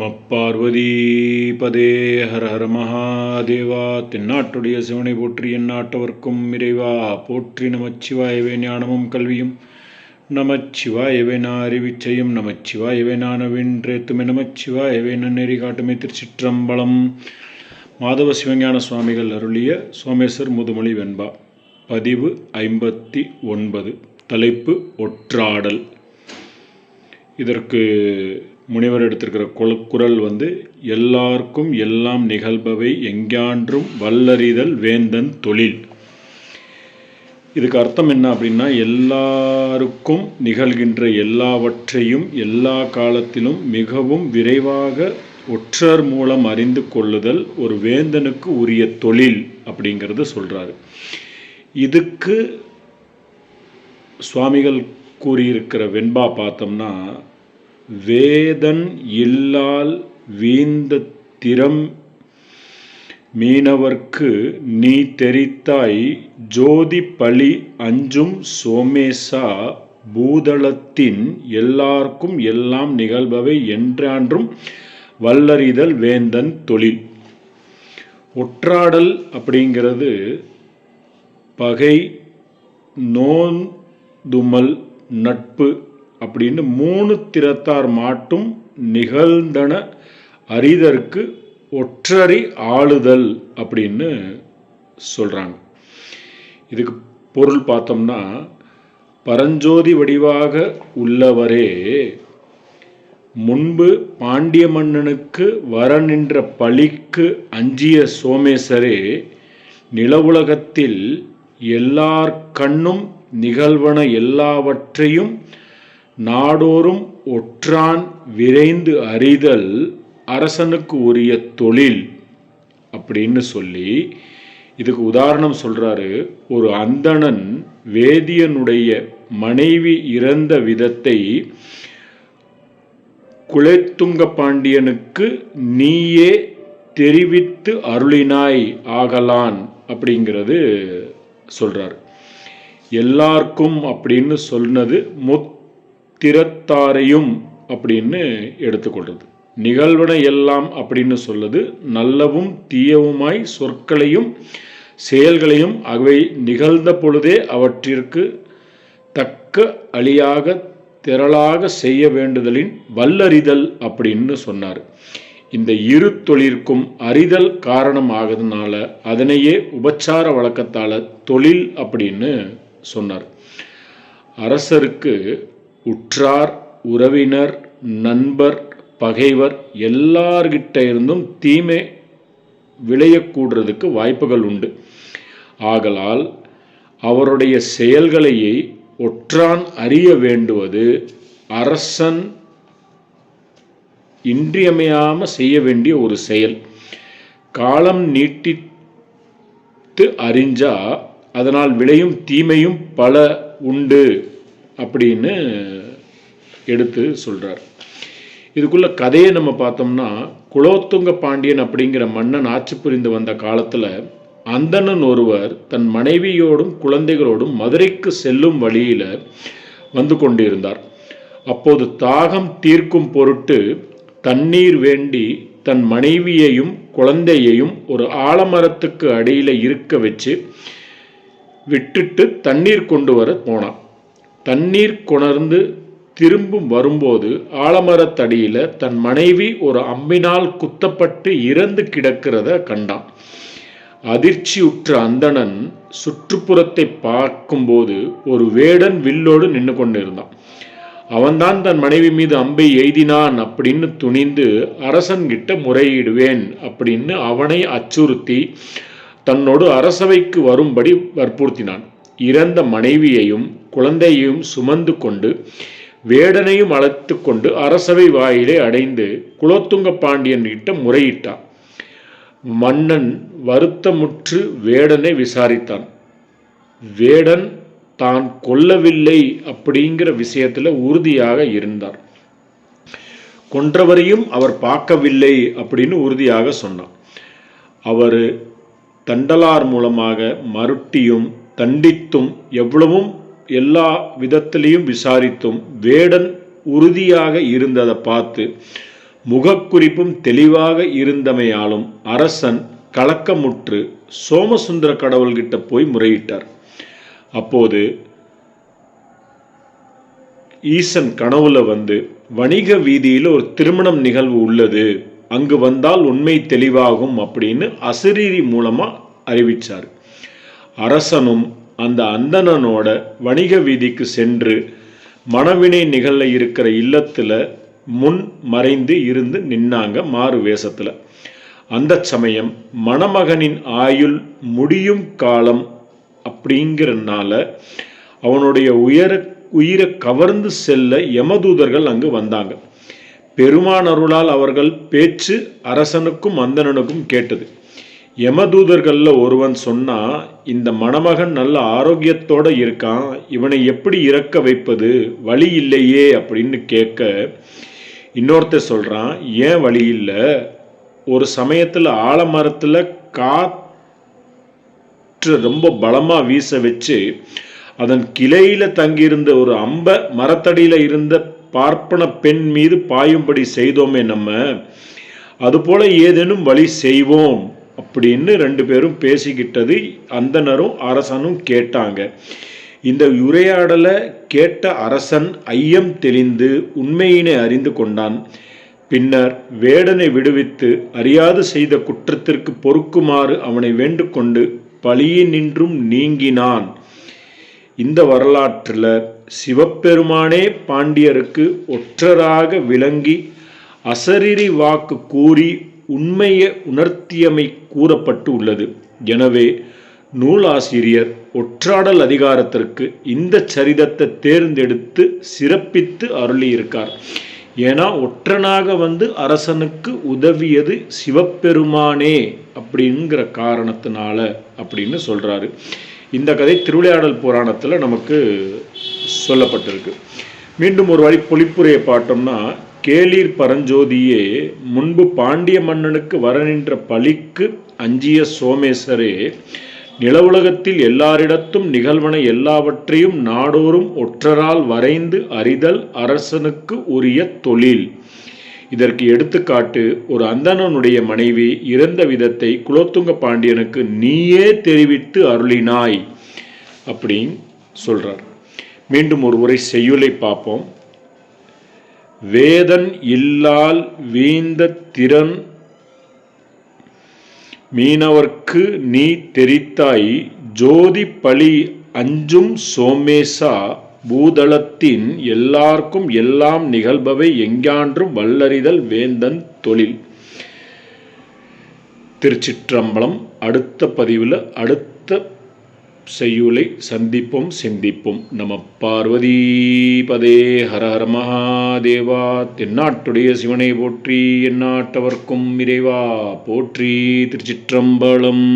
நம பார்வதி பதே ஹர ஹர மகாதேவா. தென்னாட்டுடைய சிவனை போற்றி எந்நாட்டவர்க்கும் இறைவா. போற்றி நமச்சிவாயவே ஞானமும் கல்வியும். நமச்சிவாயவே நான் அறிவிச்சையும் நமச்சிவாயவே நான் வென்றேத்துமே நமச்சிவாயவே நன்னெறி காட்டுமே திருச்சிற்றம்பலம். மாதவ சிவஞான சுவாமிகள் அருளிய சோமேஸ்வர் முதுமொழி வெண்பா. பதிவு ஐம்பத்தி ஒன்பது. தலைப்பு ஒற்றாடல். இதற்கு முனிவர் எடுத்திருக்கிற குல குரல் வந்து எல்லாருக்கும் எல்லாம் நிகழ்பவை எங்கான்றும் வல்லறிதல் வேந்தன் தொழில். இதுக்கு அர்த்தம் என்ன அப்படின்னா எல்லாருக்கும் நிகழ்கின்ற எல்லாவற்றையும் எல்லா காலத்திலும் மிகவும் விரைவாக ஒற்றர் மூலம் அறிந்து கொள்ளுதல் ஒரு வேந்தனுக்கு உரிய தொழில் அப்படிங்கிறத சொல்கிறாரு இதுக்கு சுவாமிகள் கூறியிருக்கிற வெண்பா பார்த்தோம்னா வேதன் இல்லால் வீந்த திறம் மீனவர்க்கு நீ தெரித்தாய். ஜோதி பழி அஞ்சும் சோமேசா பூதளத்தின் எல்லாருக்கும் எல்லாம் நிகழ்பவை என்றான்றும் வல்லறிதல் வேந்தன் தொழில். ஒற்றாடல் அப்படிங்கிறது பகை நோந்துமல் நட்பு அப்படின்னு மூணு திறத்தார் மாட்டும் நிகழ்ந்தன அறிதற்கு ஒற்றறி ஆளுதல் அப்படின்னு சொல்கிறாங்க இதுக்கு பொருள் பார்த்தோம்னா பரஞ்சோதி வடிவாக உள்ளவரே முன்பு பாண்டிய மன்னனுக்கு வர நின்ற பழிக்கு அஞ்சிய சோமேசரே நிலவுலகத்தில் எல்லார் கண்ணும் நிகழ்வன எல்லாவற்றையும் நாடோறும் ஒற்றான் விரைந்து அறிதல் அரசனுக்கு உரிய தொழில் அப்படின்னு சொல்லி இதுக்கு உதாரணம் சொல்றாரு. ஒரு அந்தணன் வேதியனுடைய மனைவி இறந்த விதத்தை குலைத்துங்க பாண்டியனுக்கு நீயே தெரிவித்து அருளினாய் ஆகலான் அப்படிங்கிறது சொல்றார். எல்லாருக்கும் அப்படின்னு சொன்னது திறத்தாரையும் அப்படின்னு எடுத்துக்கொள்றது. நிகழ்வன எல்லாம் அப்படின்னு சொல்லுது. நல்லவும் தீயவுமாய் சொற்களையும் செயல்களையும் அவை நிகழ்ந்த பொழுதே அவற்றிற்கு தக்க அழியாக திரளாக செய்ய வேண்டுதலின் வல்லறிதல் அப்படின்னு சொன்னார். இந்த இரு தொழிற்கும் அறிதல் காரணம் ஆகுதுனால அதனையே உபச்சார வழக்கத்தால் தொழில் அப்படின்னு சொன்னார். அரசருக்கு உற்றார் உறவினர் நண்பர் பகைவர் எல்லார்கிட்ட இருந்தும் தீமை விளையக்கூடுறதுக்கு வாய்ப்புகள் உண்டு. ஆகலால் அவருடைய செயல்களையே ஒற்றான் அறிய வேண்டுவது அரசன் இன்றியமையாமல் செய்ய வேண்டிய ஒரு செயல். காலம் நீட்டித்து அறிஞ்சா அதனால் விளையும் தீமையும் பல உண்டு. அப்படின்னு எடுத்து சொல்கிறார் இதுக்குள்ள கதையை நம்ம பார்த்தோம்னா குலோத்துங்க பாண்டியன் அப்படிங்கிற மன்னன் ஆட்சி புரிந்து வந்த காலத்தில் அந்தணன் ஒருவர் தன் மனைவியோடும் குழந்தைகளோடும் மதுரைக்கு செல்லும் வழியில் வந்து கொண்டிருந்தார். அப்போது தாகம் தீர்க்கும் பொருட்டு தண்ணீர் வேண்டி தன் மனைவியையும் குழந்தையையும் ஒரு ஆலமரத்துக்கு அடியில் இருக்க வச்சு விட்டுட்டு தண்ணீர் கொண்டு வர போனான். தண்ணீர் கொணர்ந்து திரும்பும் வரும்போது ஆலமரத்தடியில் தன் மனைவி ஒரு அம்பினால் குத்தப்பட்டு இறந்து கிடக்கிறத கண்டான். அதிர்ச்சியுற்ற அந்தணன் சுற்றுப்புறத்தை பார்க்கும்போது ஒரு வேடன் வில்லோடு நின்று கொண்டிருந்தான். அவன்தான் தன் மனைவி மீது அம்பை எய்தினான் அப்படின்னு துணிந்து அரசன்கிட்ட முறையிடுவேன் அப்படின்னு அவனை அச்சுறுத்தி தன்னோடு அரசவைக்கு வரும்படி வற்புறுத்தினான். இறந்த மனைவியையும் குழந்தையையும் சுமந்து கொண்டு வேடனையும் அழைத்து கொண்டு அரசவை வாயிலை அடைந்து குலோத்துங்க பாண்டியன் கிட்ட முறையிட்டான். மன்னன் வருத்தமுற்று வேடனை விசாரித்தான். வேடன் தான் கொல்லவில்லை அப்படிங்கிற விஷயத்தில் உறுதியாக இருந்தார். கொன்றவரையும் அவர் பார்க்கவில்லை அப்படின்னு உறுதியாக சொன்னார் அவர் தண்டலார் மூலமாக மருட்டியும் தண்டித்தும் எவ்வளவும் எல்லா விதத்திலையும் விசாரித்தும் வேடன் உறுதியாக இருந்ததை பார்த்து முகக்குறிப்பும் தெளிவாக இருந்தமையாலும் அரசன் கலக்கமுற்று சோமசுந்தர கடவுள்கிட்ட போய் முறையிட்டார். அப்போது ஈசன் கனவுல வந்து வணிக வீதியில் ஒரு திருமணம் நிகழ்வு உள்ளது. அங்கு வந்தால் உண்மை தெளிவாகும் அப்படின்னு அசரீரி மூலமா அறிவிச்சார். அரசனும் அந்த அந்தணனோட வணிக வீதிக்கு சென்று மணவினை நிகழ இருக்கிற இல்லத்தில் முன் மறைந்து இருந்து நின்னாங்க மாறு வேஷத்தில். அந்த சமயம் மணமகனின் ஆயுள் முடியும் காலம் அப்படிங்கிறனால அவனுடைய உயர உயிரை கவர்ந்து செல்ல யமதூதர்கள் அங்கு வந்தாங்க. பெருமான் அருளால் அவர்கள் பேச்சு அரசனுக்கும் அந்தணனுக்கும் கேட்டது. யமதூதர்களில் ஒருவன் சொன்னா இந்த மணமகன் நல்ல ஆரோக்கியத்தோடு இருக்கான் இவனை எப்படி இறக்க வைப்பது வழி இல்லையே அப்படின்னு கேட்க இன்னொருத்தர் சொல்கிறான் ஏன் வழி இல்லை? ஒரு சமயத்தில் ஆலமரத்தில் காற்று ரொம்ப பலமாக வீச வச்சு அதன் கிளையில் தங்கியிருந்த ஒரு அம்ப மரத்தடியில் இருந்த பார்ப்பன பெண் மீது பாயும்படி செய்தோமே நம்ம அதுபோல ஏதேனும் வழி செய்வோம். அப்படின்னு ரெண்டு பேரும் பேசிக்கிட்டது அந்தனரும் அரசனும் கேட்டாங்க. இந்த உரையாடலை கேட்ட அரசன் ஐயம் தெளிந்து உண்மையினை அறிந்து கொண்டான். பின்னர் வேடனை விடுவித்து அறியாது செய்த குற்றத்திற்கு பொறுக்குமாறு அவனை வேண்டுகொண்டு பழியினின்றும் நீங்கினான். இந்த வரலாற்றில் சிவபெருமானே பாண்டியருக்கு ஒற்றராக விளங்கி அசரிரி வாக்கு கூறி உண்மையை உணர்த்தியமை கூறப்பட்டு உள்ளது எனவே நூலாசிரியர் ஒற்றாடல் அதிகாரத்திற்கு இந்த சரிதத்தை தேர்ந்தெடுத்து சிறப்பித்து அருளியிருக்கார். ஏன்னா ஒற்றனாக வந்து அரசனுக்கு உதவியது சிவபெருமானே அப்படிங்கிற காரணத்தினால அப்படின்னு சொல்கிறாரு இந்த கதை திருவிளையாடல் புராணத்தில் நமக்கு சொல்லப்பட்டிருக்கு. மீண்டும் ஒரு வழி பொழிப்புரையை பார்த்தோம்னா கேளீர் பரஞ்சோதியே முன்பு பாண்டிய மன்னனுக்கு வர நின்ற அஞ்சிய சோமேசரே நிலவுலகத்தில் எல்லாரிடத்தும் நிகழ்வன எல்லாவற்றையும் நாடோறும் ஒற்றரால் வரைந்து அறிதல் அரசனுக்கு உரிய தொழில். இதற்கு எடுத்துக்காட்டு ஒரு அந்தணனுடைய மனைவி இறந்த விதத்தை குலோத்துங்க பாண்டியனுக்கு நீயே தெரிவித்து அருளினாய் அப்படின்னு சொல்றார். மீண்டும் ஒரு உரை செய்யுளை பார்ப்போம். வேதன் இல்லால் வீந்த திறன் மீனவர்க்கு நீ தெரித்தாய். ஜோதி பழி அஞ்சும் சோமேசா பூதளத்தின் எல்லார்க்கும் எல்லாம் நிகழ்பவை எங்கான்றும் வல்லறிதல் வேந்தன் தொழில். திருச்சிற்றம்பலம் அடுத்த பதிவில் அடுத்த செய்யுளை சந்திப்போம் சிந்திப்போம். நம பார்வதி பதே ஹர ஹர மகாதேவா. தென்னாட்டுடைய சிவனை போற்றி எந்நாட்டவர்க்கும் இறைவா. போற்றி திருச்சிற்றம்பலம்.